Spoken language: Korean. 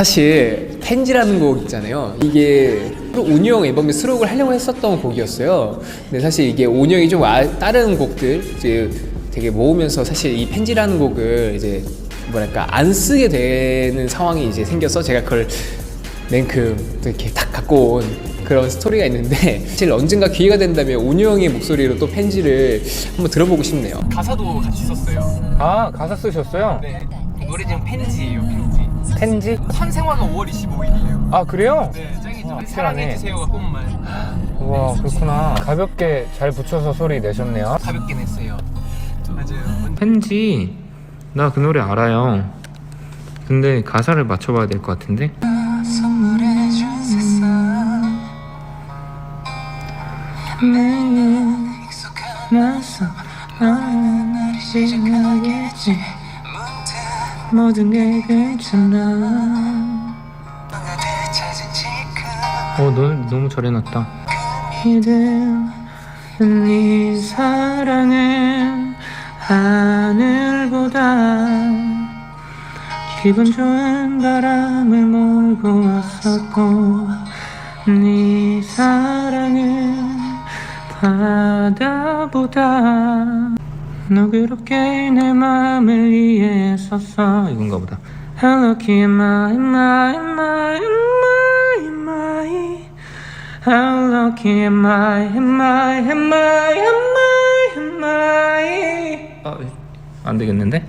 사실 펜지라는 곡 있잖아요. 이게 형 앨범에 수록을 하려고 했었던 곡이었어요. 근데 사실 이게 형이 좀 아- 다른 곡들 이제 되게 모으면서 사실 이 펜지라는 곡을 이제 뭐랄까 안 쓰게 되는 상황이 이제 생겨서 제가 그걸 맨큼 또 이렇게 딱 갖고 온 그런 스토리가 있는데 사실 언젠가 기회가 된다면 온유 형의 목소리로 또 펜지를 한번 들어보고 싶네요. 가사도 같이 썼어요. 아 가사 쓰셨어요? 네. 노래 제목 펜지예요, 펜지. 탄생화가 5월 25일이에요. 아 그래요? 네, 짱이죠. 어, 사랑해주세요가 꽃말. 우와 그렇구나 가볍게 잘 붙여서 소리 내셨네요 가볍게 냈어요. 맞아요. 펜지 나 그 노래 알아요 근데 가사를 맞춰봐야 될 것 같은데 선물해준 세상 익숙하면서 너는 나를 시작하겠지 모든 게 괜찮아. 어 너, 너무 잘 해놨다. 믿음 네 사랑은 하늘보다 기분 좋은 바람을 몰고 왔었고 네 사랑은 바다보다 너그럽게 내 맘을 이해했었어 이건가 보다 am I How lucky am I, am I, am I, am I, am I 아, 안 되겠는데?